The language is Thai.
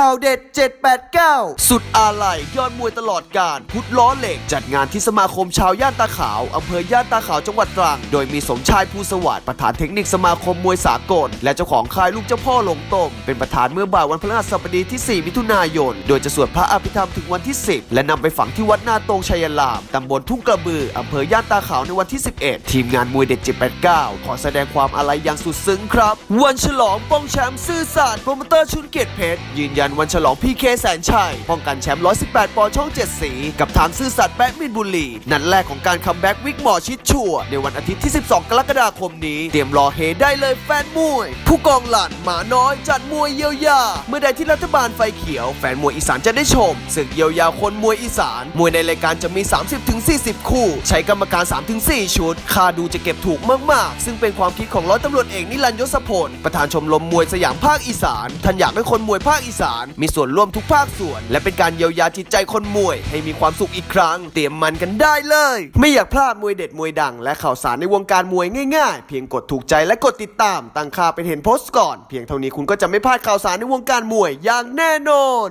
ข่าวเด็ด 789 สุดอาลัยยอดมวยตลอดการ พุทธล้อเหล็ก จัดงานที่สมาคมชาวย่านตาขาว อำเภอย่านตาขาวจังหวัดตรัง โดยมีสมชายภูสวัสดิ์ประธานเทคนิคสมาคมมวยสากล และเจ้าของค่ายลูกเจ้าพ่อหลงต้มเป็นประธานเมื่อบ่ายวันพฤหัสบดีที่ 4 มิถุนายน โดยจะสวดพระอภิธรรมถึงวันที่ 10 และนำไปฝังที่วัดนาตรงชัยลาม ตำบลทุ่งกระบืออำเภอย่านตาขาวในวันที่ 11 ทีมงานมวยเด็ด 789 ขอแสดงความอาลัยอย่างสุดซึ้งครับ วันฉลองป้องแชมป์ซื่อสัตย์โปรโมเตอร์ชุนเกียรติเพชรยืนยันวันฉลองพีเคแสนชัย ป้องกันแชมป์ 118 ปอนด์ช่อง 7 สี กับทางซื่อสัตย์แบะมินบุรี นัดแรกของการคัมแบ็กวิกหมอชิดชัว ในวันอาทิตย์ที่ 12 กรกฎาคมนี้ เตรียมรอเฮได้เลยแฟนมวย ผู้กองหลันหมาน้อยจัดมวยเยียวยา เมื่อใดที่รัฐบาลไฟเขียว แฟนมวยอีสานจะได้ชมศึกเยียวยาคนมวยอีสาน มวยในรายการจะมี 30-40 คู่ ใช้กรรมการ 3-4 ชุด ค่าดูจะเก็บถูกมากๆ ซึ่งเป็นความคิดของร้อยตำรวจเอกนิรันยศพล ประธานชมรมมวยสยามภาคอีสานท่านอยากให้คนมวยภาคอีสานาน มีส่วนร่วมทุกภาคส่วน และเป็นการเยียวยาจิตใจคนมวย ให้มีความสุขอีกครั้ง เตรียมมันกันได้เลย ไม่อยากพลาดมวยเด็ดมวยดัง และข่าวสารในวงการมวยง่ายๆ เพียงกดถูกใจและกดติดตามตั้งค่าเป็นเห็นโพสต์ก่อน เพียงเท่านี้คุณก็จะไม่พลาดข่าวสารในวงการมวยอย่างแน่นอน